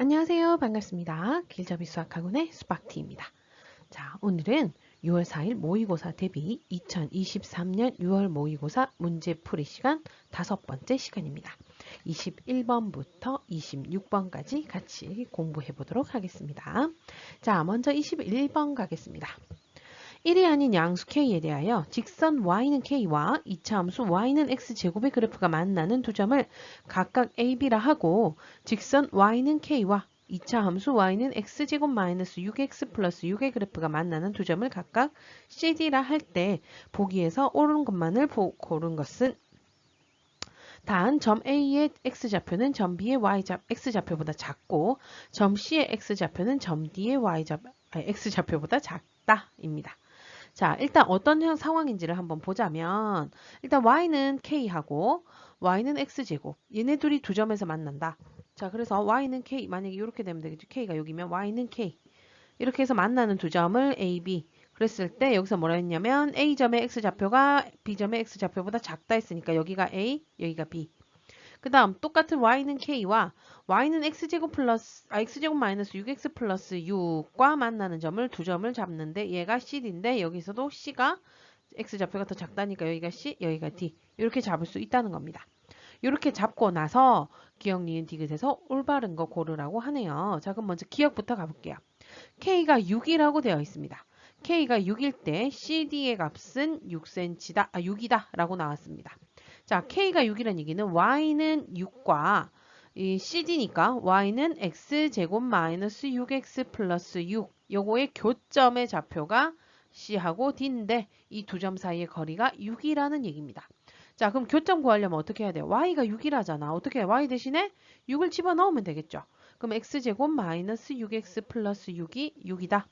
안녕하세요. 반갑습니다. 길잡이 수학학원의 수박티입니다. 자, 오늘은 6월 4일 모의고사 대비 2023년 6월 모의고사 문제풀이 시간 다섯 번째 시간입니다. 21번부터 26번까지 같이 공부해 보도록 하겠습니다. 자, 먼저 21번 가겠습니다. 1이 아닌 양수 k에 대하여 직선 y는 k와 이차 함수 y는 x제곱의 그래프가 만나는 두 점을 각각 ab라 하고 직선 y는 k와 이차 함수 y는 x제곱 마이너스 6x 플러스 6의 그래프가 만나는 두 점을 각각 cd라 할 때 보기에서 옳은 것만을 고른 것은 단 점 A의 x좌표는 점 B의 y좌, x좌표보다 작고 점 C의 x좌표는 점 D의 y좌, x좌표보다 작다입니다. 자, 일단 어떤 상황인지를 한번 보자면 일단 y는 k하고 y는 x제곱 얘네 둘이 두 점에서 만난다. 자, 그래서 y는 k 만약에 이렇게 되면 되겠죠. k가 여기면 y는 k 이렇게 해서 만나는 두 점을 a, b 그랬을 때 여기서 뭐라 했냐면 a점의 x좌표가 b점의 x좌표보다 작다 했으니까 여기가 a, 여기가 b 그 다음 똑같은 y는 k와 y는 x제곱 플러스 아, x제곱 마이너스 6x 플러스 6과 만나는 점을 두 점을 잡는데 얘가 cd인데 여기서도 c가 x좌표가 더 작다니까 여기가 c, 여기가 d 이렇게 잡을 수 있다는 겁니다. 이렇게 잡고 나서 기억 니은 디귿에서 올바른 거 고르라고 하네요. 자 그럼 먼저 기억부터 가볼게요. k가 6이라고 되어 있습니다. k가 6일 때 cd의 값은 6cm다, 아 6이다 라고 나왔습니다. 자, K가 6이라는 얘기는 Y는 6과 이 CD니까 Y는 X제곱 마이너스 6X 플러스 6 요거의 교점의 좌표가 C하고 D인데 이 두 점 사이의 거리가 6이라는 얘기입니다. 자 그럼 교점 구하려면 어떻게 해야 돼요? Y가 6이라잖아. 어떻게 해? Y 대신에 6을 집어넣으면 되겠죠. 그럼 X제곱 마이너스 6X 플러스 6이 6이다.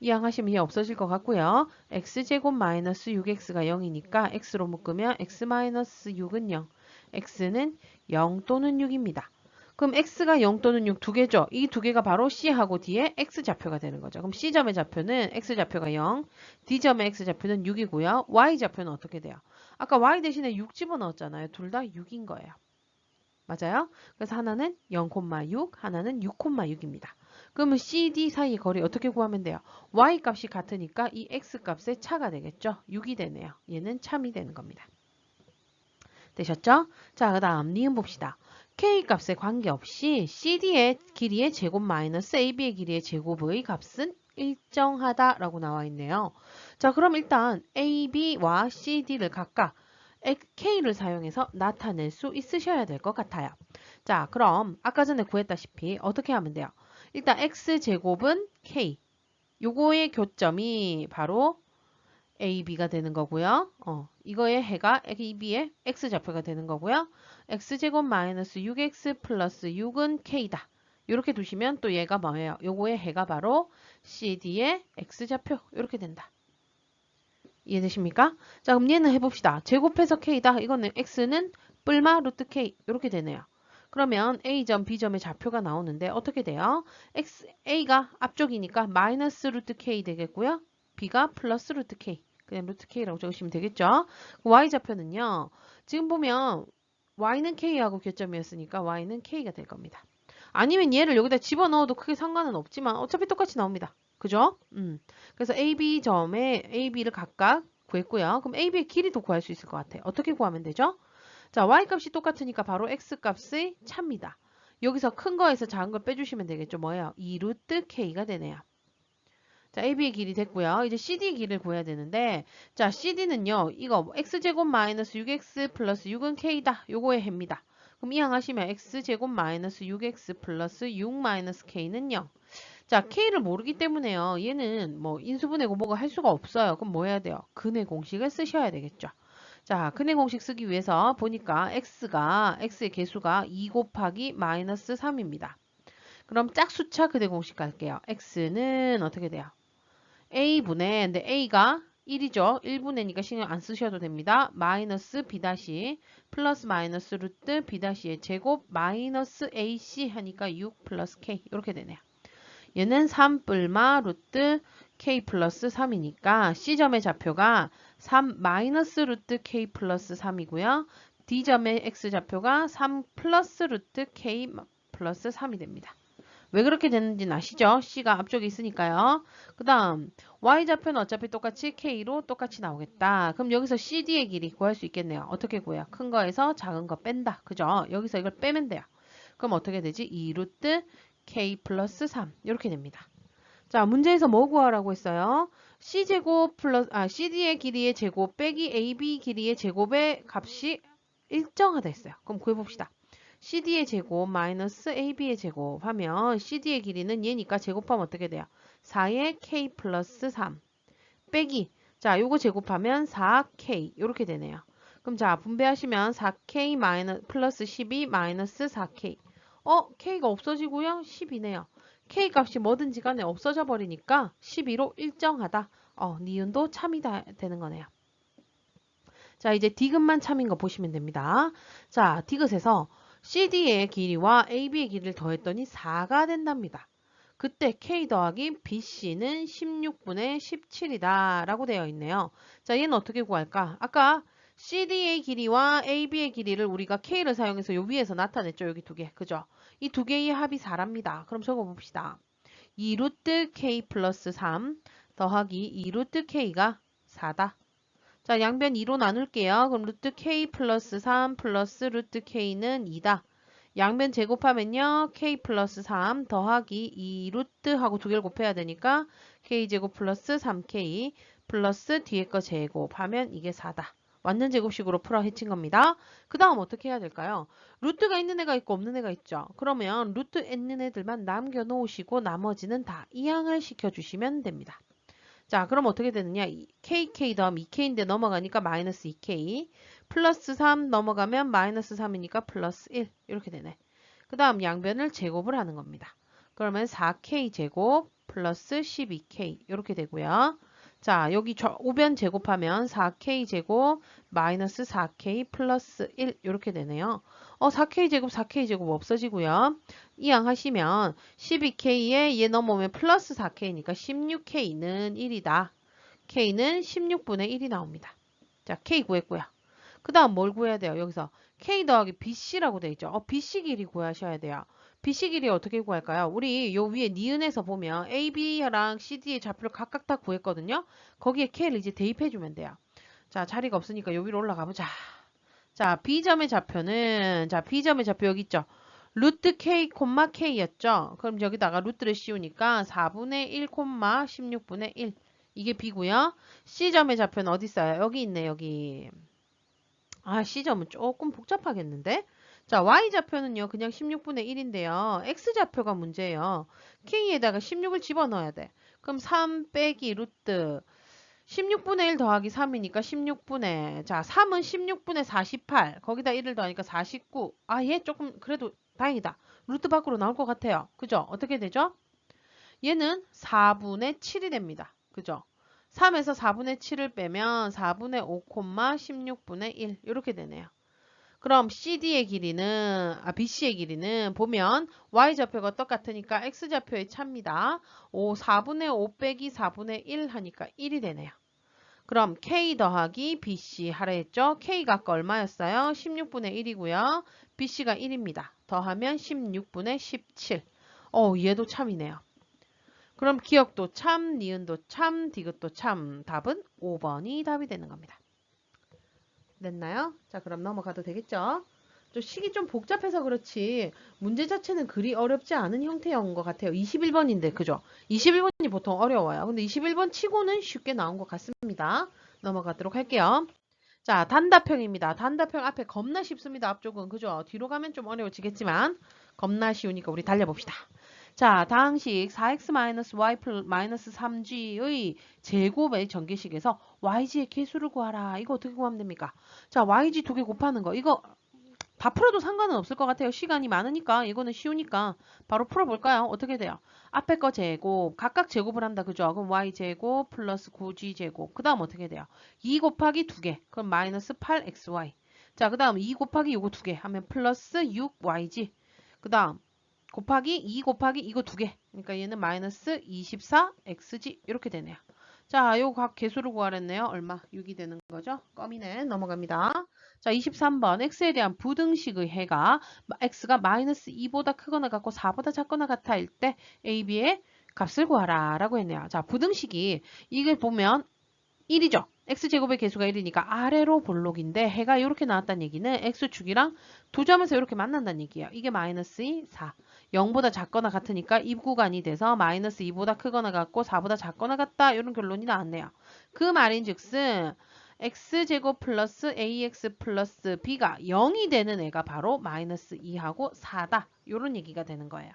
이항하시면 이 없어질 것 같고요. x제곱 마이너스 6x가 0이니까 x로 묶으면 x 마이너스 6은 0. x는 0 또는 6입니다. 그럼 x가 0 또는 6 두 개죠. 이 두 개가 바로 c하고 d의 x좌표가 되는 거죠. 그럼 c점의 좌표는 x좌표가 0, d점의 x좌표는 6이고요. y좌표는 어떻게 돼요? 아까 y 대신에 6 집어넣었잖아요. 둘 다 6인 거예요. 맞아요? 그래서 하나는 0,6, 하나는 6,6입니다. 그러면 CD 사이 거리 어떻게 구하면 돼요? Y 값이 같으니까 이 X 값의 차가 되겠죠? 6이 되네요. 얘는 참이 되는 겁니다. 되셨죠? 자, 그 다음 니은 봅시다. K 값에 관계없이 CD의 길이의 제곱 마이너스 AB의 길이의 제곱의 값은 일정하다라고 나와 있네요. 자, 그럼 일단 AB와 CD를 각각 K를 사용해서 나타낼 수 있으셔야 될 것 같아요. 자, 그럼 아까 전에 구했다시피 어떻게 하면 돼요? 일단 x제곱은 k. 요거의 교점이 바로 ab가 되는 거고요. 어, 이거의 해가 ab의 x좌표가 되는 거고요. x제곱 마이너스 6x 플러스 6은 k다. 이렇게 두시면 또 얘가 뭐예요? 요거의 해가 바로 cd의 x좌표 이렇게 된다. 이해되십니까? 자 그럼 얘는 해봅시다. 제곱해서 k다. 이거는 x는 뿔마 루트 k 이렇게 되네요. 그러면 A점, B점의 좌표가 나오는데 어떻게 돼요? X, A가 앞쪽이니까 마이너스 루트 K 되겠고요. B가 플러스 루트 K. 그냥 루트 K라고 적으시면 되겠죠. Y 좌표는요. 지금 보면 Y는 K하고 교점이었으니까 Y는 K가 될 겁니다. 아니면 얘를 여기다 집어넣어도 크게 상관은 없지만 어차피 똑같이 나옵니다. 그죠? 음. 그래서 AB점에 AB를 각각 구했고요. 그럼 AB의 길이도 구할 수 있을 것 같아요. 어떻게 구하면 되죠? 자, y값이 똑같으니까 바로 x값의 차입니다. 여기서 큰 거에서 작은 걸 빼주시면 되겠죠. 뭐예요? 2 루트 k가 되네요. 자, AB의 길이 됐고요. 이제 CD의 길을 구해야 되는데 자, CD는요. 이거 x제곱 마이너스 6x 플러스 6은 k다. 요거의 해입니다. 그럼 이항하시면 x제곱 마이너스 6x 플러스 6 마이너스 k는 0. 자, k를 모르기 때문에요. 얘는 뭐 인수분해 고보가 할 수가 없어요. 그럼 뭐 해야 돼요? 근의 공식을 쓰셔야 되겠죠. 자, 근의 공식 쓰기 위해서 보니까 x가 x의 개수가 2 곱하기 마이너스 3입니다. 그럼 짝수차 근의 공식 갈게요. x는 어떻게 돼요? a분의 근데 a가 1이죠. 1분의니까 신경 안 쓰셔도 됩니다. 마이너스 b 다시 플러스 마이너스 루트 b 다시의 제곱 마이너스 ac 하니까 6 플러스 k 이렇게 되네요. 얘는 3 뿔마 루트 k 플러스 3이니까 c점의 좌표가 3 마이너스 루트 k 플러스 3이고요. D점의 x좌표가 3 플러스 루트 k 플러스 3이 됩니다. 왜 그렇게 됐는지는 아시죠? C가 앞쪽에 있으니까요. 그 다음 Y좌표는 어차피 똑같이 K로 똑같이 나오겠다. 그럼 여기서 CD의 길이 구할 수 있겠네요. 어떻게 구해요? 큰 거에서 작은 거 뺀다. 그죠? 여기서 이걸 빼면 돼요. 그럼 어떻게 되지? 2 루트 K 플러스 3 이렇게 됩니다. 자 문제에서 뭐 구하라고 했어요? C제곱 플러스 아 CD의 길이의 제곱 빼기 AB 길이의 제곱의 값이 일정하다 했어요. 그럼 구해봅시다. CD의 제곱 마이너스 AB의 제곱 하면 CD의 길이는 얘니까 제곱하면 어떻게 돼요? 4의 K 플러스 3 빼기 자 요거 제곱하면 4K 이렇게 되네요. 그럼 자 분배하시면 4K 마이너 플러스 12 마이너스 4K 어 K가 없어지고요 12네요. K 값이 뭐든지 간에 없어져 버리니까 12로 일정하다. 어 니은도 참이 다 되는 거네요. 자 이제 디귿만 참인 거 보시면 됩니다. 자 디귿에서 CD의 길이와 AB의 길이를 더했더니 4가 된답니다. 그때 K 더하기 BC는 16분의 17이다 라고 되어 있네요. 자 얘는 어떻게 구할까? 아까 CD의 길이와 AB의 길이를 우리가 K를 사용해서 요 위에서 나타냈죠. 여기 두 개. 그죠? 이 두 개의 합이 4랍니다. 그럼 적어봅시다. 2 루트 K 플러스 3 더하기 2 루트 K가 4다. 자, 양변 2로 나눌게요. 그럼 루트 K 플러스 3 플러스 루트 K는 2다. 양변 제곱하면요. K 플러스 3 더하기 2 루트 하고 두 개를 곱해야 되니까 K 제곱 플러스 3K 플러스 뒤에 거 제곱하면 이게 4다. 완전 제곱식으로 풀어 헤친 겁니다. 그 다음 어떻게 해야 될까요? 루트가 있는 애가 있고 없는 애가 있죠. 그러면 루트 있는 애들만 남겨놓으시고 나머지는 다 이항을 시켜주시면 됩니다. 자, 그럼 어떻게 되느냐? KK 더하면 2K인데 넘어가니까 마이너스 2K 플러스 3 넘어가면 마이너스 3이니까 플러스 1 이렇게 되네. 그 다음 양변을 제곱을 하는 겁니다. 그러면 4K 제곱 플러스 12K 이렇게 되고요. 자, 여기 저 우변 제곱하면 4K 제곱 마이너스 4K 플러스 1 이렇게 되네요. 어, 4K 제곱 4K 제곱 없어지고요. 이항 하시면 12K에 얘 넘어오면 플러스 4K니까 16K는 1이다. K는 16분의 1이 나옵니다. 자, K 구했고요. 그 다음 뭘 구해야 돼요? 여기서 K 더하기 BC라고 돼 있죠. 어, BC 길이 구하셔야 돼요. BC 길이 어떻게 구할까요? 우리 요 위에 니은에서 보면 AB랑 CD의 좌표를 각각 다 구했거든요. 거기에 K를 이제 대입해주면 돼요. 자, 자리가 없으니까 요 위로 올라가 보자. 자, B점의 좌표는 자, B점의 좌표 여기 있죠. 루트 K, K였죠. 그럼 여기다가 루트를 씌우니까 4분의 1, 콤마 16분의 1. 이게 B고요. C점의 좌표는 어디 있어요? 여기 있네, 여기. 아, C점은 조금 복잡하겠는데? 자, Y좌표는요, 그냥 16분의 1인데요. X좌표가 문제예요. K에다가 16을 집어넣어야 돼. 그럼 3 빼기 루트 16분의 1 더하기 3이니까 16분의 자 3은 16분의 48 거기다 1을 더하니까 49 아 얘 조금 그래도 다행이다. 루트 밖으로 나올 것 같아요. 그죠? 어떻게 되죠? 얘는 4분의 7이 됩니다. 그죠? 3에서 4분의 7을 빼면 4분의 5, 16분의 1 이렇게 되네요 그럼 CD의 길이는 아 BC의 길이는 보면 Y좌표가 똑같으니까 X좌표의 차입니다. 5 4분의 5 빼기 4분의 1 하니까 1이 되네요. 그럼 K 더하기 BC 하라 했죠? K가 아까 얼마였어요? 16분의 1이고요. BC가 1입니다. 더하면 16분의 17. 어, 얘도 참이네요. 그럼 기억도 참, 니은도 참, 디귿도 참. 답은 5번이 답이 되는 겁니다. 됐나요? 자, 그럼 넘어가도 되겠죠? 좀 식이 좀 복잡해서 그렇지 문제 자체는 그리 어렵지 않은 형태인 것 같아요. 21번인데 그죠? 21번이 보통 어려워요. 근데 21번 치고는 쉽게 나온 것 같습니다. 넘어가도록 할게요. 자, 단답형입니다. 단답형 앞에 겁나 쉽습니다. 앞쪽은 그죠? 뒤로 가면 좀 어려워지겠지만 겁나 쉬우니까 우리 달려봅시다. 자, 다항식 4x-y-3g의 제곱의 전개식에서 yg의 개수를 구하라. 이거 어떻게 구하면 됩니까? 자, yg 두 개 곱하는 거. 이거 다 풀어도 상관은 없을 것 같아요. 시간이 많으니까 이거는 쉬우니까 바로 풀어볼까요? 어떻게 돼요? 앞에 거 제곱 각각 제곱을 한다. 그죠? 그럼 y제곱 플러스 9g제곱 그 다음 어떻게 돼요? 2 곱하기 2개 그럼 마이너스 8xy 자, 그 다음 2 곱하기 요거 2개 하면 플러스 6yg 그 다음 곱하기 2 곱하기 이거 두 개. 그러니까 얘는 마이너스 24xg 이렇게 되네요. 자, 요 각 개수를 구하랬네요. 얼마? 6이 되는 거죠. 껌이네. 넘어갑니다. 자, 23번 x에 대한 부등식의 해가 x가 마이너스 2보다 크거나 같고 4보다 작거나 같아일 때 a, b의 값을 구하라 라고 했네요. 자, 부등식이 이걸 보면 1이죠. X제곱의 개수가 1이니까 아래로 볼록인데 해가 이렇게 나왔다는 얘기는 x축이랑 두 점에서 이렇게 만난다는 얘기예요. 이게 마이너스 2, 4. 0보다 작거나 같으니까 이 구간이 돼서 마이너스 2보다 크거나 같고 4보다 작거나 같다 이런 결론이 나왔네요. 그 말인즉슨 x제곱 플러스 ax 플러스 b가 0이 되는 애가 바로 마이너스 2하고 4다. 이런 얘기가 되는 거예요.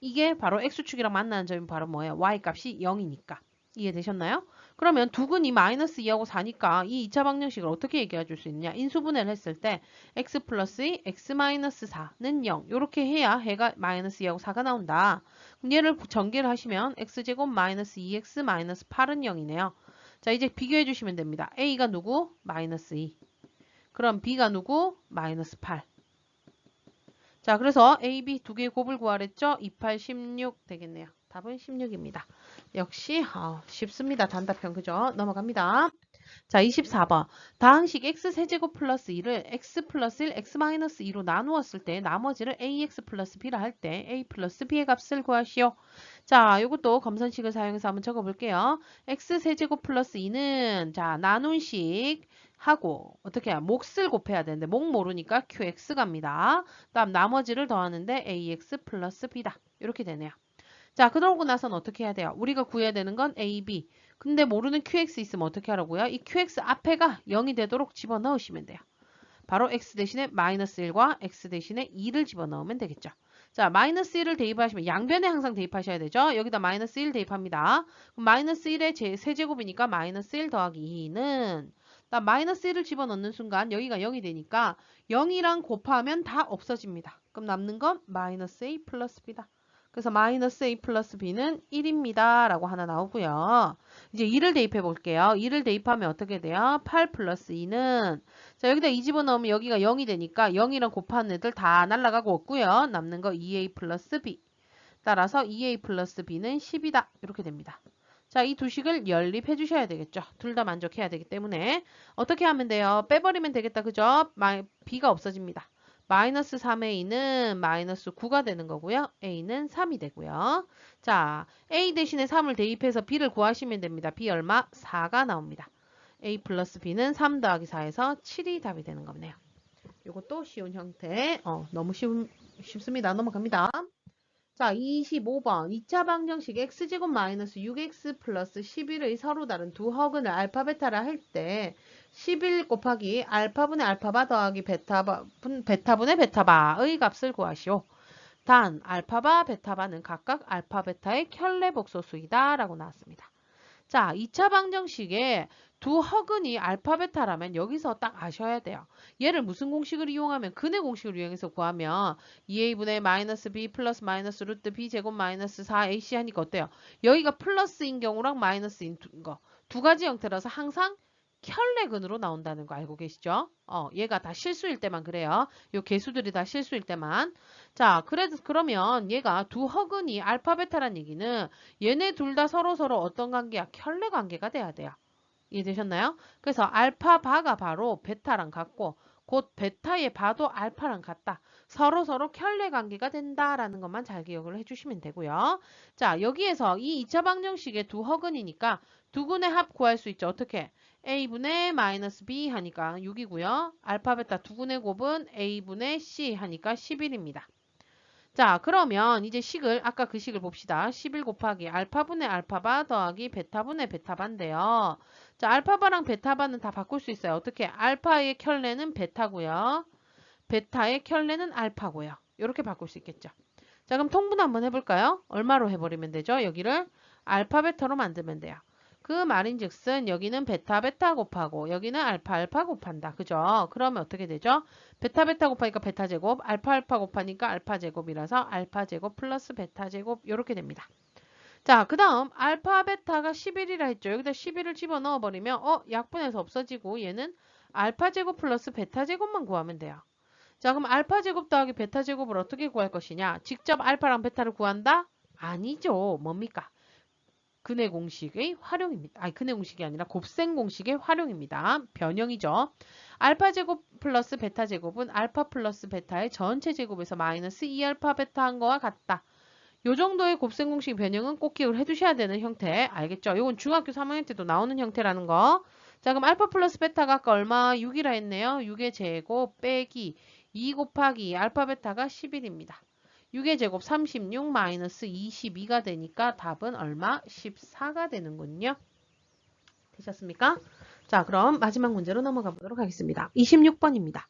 이게 바로 x축이랑 만나는 점이 바로 뭐예요? y값이 0이니까. 이해되셨나요? 그러면 두근이 마이너스 2하고 4니까 이 2차 방정식을 어떻게 얘기해 줄 수 있느냐? 인수분해를 했을 때 x 플러스 2, x 마이너스 4는 0. 이렇게 해야 해가 마이너스 2하고 4가 나온다. 그럼 얘를 전개를 하시면 x제곱 마이너스 2x 마이너스 8은 0이네요. 자 이제 비교해 주시면 됩니다. a가 누구? 마이너스 2. 그럼 b가 누구? 마이너스 8. 자 그래서 a, b 두 개의 곱을 구하랬죠? 2, 8, 16 되겠네요. 답은 16입니다. 역시 어, 쉽습니다. 단답형 그죠? 넘어갑니다. 자 24번 다항식 x세제곱 플러스 2를 x 플러스 1, x 마이너스 2로 나누었을 때 나머지를 ax 플러스 b라 할 때 a 플러스 b의 값을 구하시오. 자 이것도 검선식을 사용해서 한번 적어볼게요. x세제곱 플러스 2는 자 나눈 식 하고 어떻게 해야 몫을 곱해야 되는데 목 모르니까 qx 갑니다. 다음 나머지를 더하는데 ax 플러스 b다. 이렇게 되네요. 자, 그러고 나서는 어떻게 해야 돼요? 우리가 구해야 되는 건 A, B. 근데 모르는 QX 있으면 어떻게 하라고요? 이 QX 앞에가 0이 되도록 집어넣으시면 돼요. 바로 X 대신에 마이너스 1과 X 대신에 2를 집어넣으면 되겠죠. 자, 마이너스 1을 대입하시면 양변에 항상 대입하셔야 되죠. 여기다 마이너스 1 대입합니다. 마이너스 1의 제, 세제곱이니까 마이너스 1 더하기 2는 나 마이너스 1을 집어넣는 순간 여기가 0이 되니까 0이랑 곱하면 다 없어집니다. 그럼 남는 건 마이너스 A 플러스 B다. 그래서 마이너스 a 플러스 b는 1입니다. 라고 하나 나오고요. 이제 2를 대입해 볼게요. 2를 대입하면 어떻게 돼요? 8 플러스 2는 자 여기다 2 집어넣으면 여기가 0이 되니까 0이랑 곱하는 애들 다 날라가고 없고요. 남는 거 2a 플러스 b. 따라서 2a 플러스 b는 10이다. 이렇게 됩니다. 자, 이 두 식을 연립해 주셔야 되겠죠. 둘 다 만족해야 되기 때문에 어떻게 하면 돼요? 빼버리면 되겠다. 그죠? b가 없어집니다. 마이너스 3의 a는 마이너스 9가 되는 거고요. a는 3이 되고요. 자, a 대신에 3을 대입해서 b를 구하시면 됩니다. b 얼마? 4가 나옵니다. a 플러스 b는 3 더하기 4에서 7이 답이 되는 거네요. 이것도 쉬운 형태. 어, 너무 쉬운, 쉽습니다. 넘어갑니다. 자, 25번. 2차 방정식 x제곱 마이너스 6x 플러스 11의 서로 다른 두 허근을 알파 베타라 할 때 11 곱하기 알파분의 알파바 더하기 베타바, 분, 베타분의 베타바의 값을 구하시오. 단 알파바, 베타바는 각각 알파, 베타의 켤레 복소수이다 라고 나왔습니다. 자, 2차 방정식에 두 허근이 알파, 베타라면 여기서 딱 아셔야 돼요. 얘를 무슨 공식을 이용하면 근의 공식을 이용해서 구하면 2a분의 마이너스 b 플러스 마이너스 루트 b 제곱 마이너스 4ac 하니까 어때요? 여기가 플러스인 경우랑 마이너스인 거 두 가지 형태라서 항상 켤레근으로 나온다는 거 알고 계시죠? 어, 얘가 다 실수일 때만 그래요. 요 개수들이 다 실수일 때만. 자, 그래도 그러면 얘가 두 허근이 알파 베타란 얘기는 얘네 둘 다 서로 서로 어떤 관계야? 켤레 관계가 돼야 돼요. 이해되셨나요? 그래서 알파 바가 바로 베타랑 같고 곧 베타의 바도 알파랑 같다. 서로 서로 켤레 관계가 된다라는 것만 잘 기억을 해주시면 되고요. 자, 여기에서 이 2차 방정식의 두 허근이니까 두 근의 합 구할 수 있죠. 어떻게? A분의 마이너스 b 하니까 6이고요. 알파 베타 두 군의 곱은 a분의 c 하니까 11입니다. 자 그러면 이제 식을 아까 그 식을 봅시다. 11 곱하기 알파분의 알파바 더하기 베타분의 베타바인데요. 자 알파바랑 베타바는 다 바꿀 수 있어요. 어떻게? 알파의 켤레는 베타고요. 베타의 켤레는 알파고요. 이렇게 바꿀 수 있겠죠. 자 그럼 통분 한번 해볼까요? 얼마로 해버리면 되죠? 여기를 알파 베타로 만들면 돼요. 그 말인즉슨 여기는 베타 베타 곱하고 여기는 알파 알파 곱한다. 그죠? 그러면 어떻게 되죠? 베타 베타 곱하니까 베타 제곱, 알파 알파 곱하니까 알파 제곱이라서 알파 제곱 플러스 베타 제곱 이렇게 됩니다. 자, 그 다음 알파 베타가 11이라 했죠. 여기다 11을 집어넣어 버리면 어? 약분해서 없어지고 얘는 알파 제곱 플러스 베타 제곱만 구하면 돼요. 자, 그럼 알파 제곱 더하기 베타 제곱을 어떻게 구할 것이냐? 직접 알파랑 베타를 구한다? 아니죠. 뭡니까? 근해 공식의 활용입니다. 아니 근해 공식이 아니라 곱셈 공식의 활용입니다. 변형이죠. 알파 제곱 플러스 베타 제곱은 알파 플러스 베타의 전체 제곱에서 마이너스 2알파 베타 한 거와 같다. 요 정도의 곱셈 공식 변형은 꼭 기억을 해두셔야 되는 형태. 알겠죠? 이건 중학교 3학년 때도 나오는 형태라는 거. 자, 그럼 알파 플러스 베타가 아까 얼마? 6이라 했네요. 6의 제곱 빼기 2 곱하기 알파 베타가 11입니다. 6의 제곱 36 마이너스 22가 되니까 답은 얼마? 14가 되는군요. 되셨습니까? 자, 그럼 마지막 문제로 넘어가 보도록 하겠습니다. 26번입니다.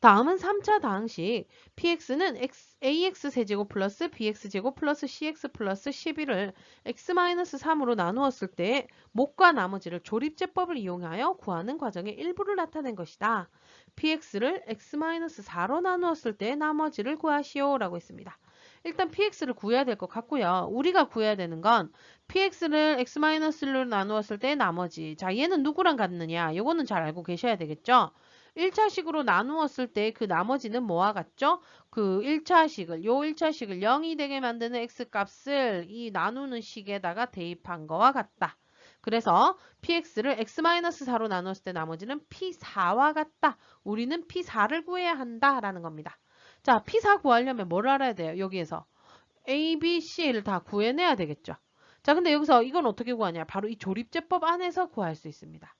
다음은 3차 다항식 px는 x, ax 세제곱 플러스 bx 제곱 플러스 cx 플러스 11을 x-3으로 나누었을 때 목과 나머지를 조립제법을 이용하여 구하는 과정의 일부를 나타낸 것이다. px를 x-4로 나누었을 때 나머지를 구하시오 라고 했습니다. 일단 px를 구해야 될 것 같고요. 우리가 구해야 되는 건 px를 x-로 나누었을 때 나머지. 자, 얘는 누구랑 같느냐? 요거는 잘 알고 계셔야 되겠죠? 1차식으로 나누었을 때 그 나머지는 뭐와 같죠? 그 1차식을, 요 1차식을 0이 되게 만드는 x값을 이 나누는 식에다가 대입한 거와 같다. 그래서 px를 x-4로 나누었을 때 나머지는 p4와 같다. 우리는 p4를 구해야 한다라는 겁니다. 자, P4 구하려면 뭘 알아야 돼요? 여기에서 A, B, C를 다 구해내야 되겠죠. 자, 근데 여기서 이건 어떻게 구하냐? 바로 이 조립제법 안에서 구할 수 있습니다.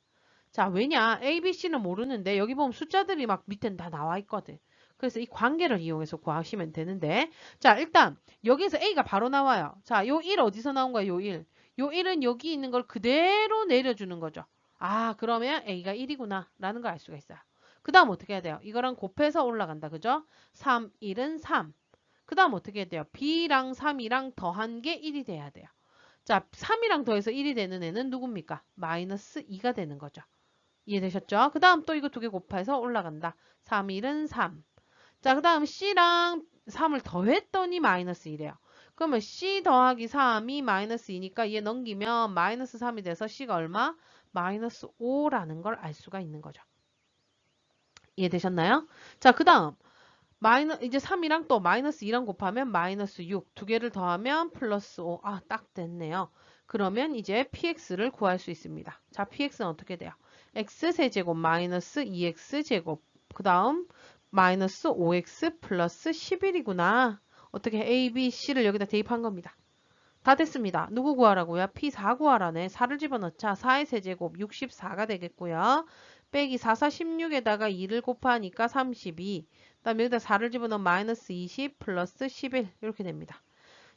자, 왜냐? A, B, C는 모르는데 여기 보면 숫자들이 막 밑에 다 나와 있거든. 그래서 이 관계를 이용해서 구하시면 되는데 자, 일단 여기에서 A가 바로 나와요. 자, 요 1 어디서 나온 거야? 요 1. 요 1은 여기 있는 걸 그대로 내려주는 거죠. 아, 그러면 A가 1이구나 라는 걸 알 수가 있어요. 그 다음 어떻게 해야 돼요? 이거랑 곱해서 올라간다. 그죠? 3, 1은 3. 그 다음 어떻게 해야 돼요? B랑 3이랑 더한 게 1이 돼야 돼요. 자, 3이랑 더해서 1이 되는 애는 누굽니까? 마이너스 2가 되는 거죠. 이해되셨죠? 그 다음 또 이거 두 개 곱해서 올라간다. 3, 1은 3. 자, 그 다음 C랑 3을 더했더니 마이너스 2래요. 그러면 C 더하기 3이 마이너스 2니까 얘 넘기면 마이너스 3이 돼서 C가 얼마? 마이너스 5라는 걸 알 수가 있는 거죠. 이해되셨나요? 자, 그 다음 마이너 이제 3이랑 또 마이너스 2랑 곱하면 마이너스 6. 두 개를 더하면 플러스 5. 아, 딱 됐네요. 그러면 이제 px를 구할 수 있습니다. 자, px는 어떻게 돼요? x세제곱 마이너스 2x제곱 그 다음 마이너스 5x 플러스 11이구나. 어떻게 a, b, c를 여기다 대입한 겁니다. 다 됐습니다. 누구 구하라고요? p4 구하라네. 4를 집어넣자. 4의 세제곱 64가 되겠고요. 빼기 4, 4, 16에다가 2를 곱하니까 32. 그 다음에 여기다 4를 집어넣으면 마이너스 20 플러스 11 이렇게 됩니다.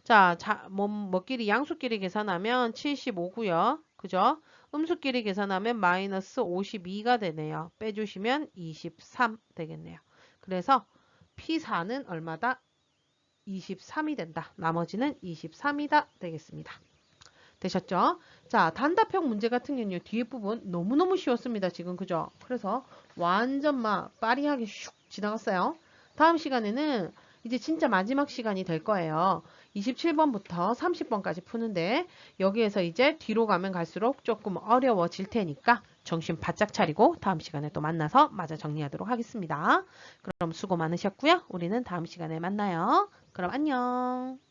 자, 자 뭐, 뭐끼리 양수끼리 계산하면 75고요. 그죠? 음수끼리 계산하면 마이너스 52가 되네요. 빼주시면 23 되겠네요. 그래서 P4는 얼마다? 23이 된다. 나머지는 23이다 되겠습니다. 되셨죠? 자, 단답형 문제 같은 경우는 뒤에 부분 너무너무 쉬웠습니다. 지금 그죠? 그래서 완전 막 빠리하게 슉 지나갔어요. 다음 시간에는 이제 진짜 마지막 시간이 될 거예요. 27번부터 30번까지 푸는데 여기에서 이제 뒤로 가면 갈수록 조금 어려워질 테니까 정신 바짝 차리고 다음 시간에 또 만나서 마저 정리하도록 하겠습니다. 그럼 수고 많으셨고요. 우리는 다음 시간에 만나요. 그럼 안녕.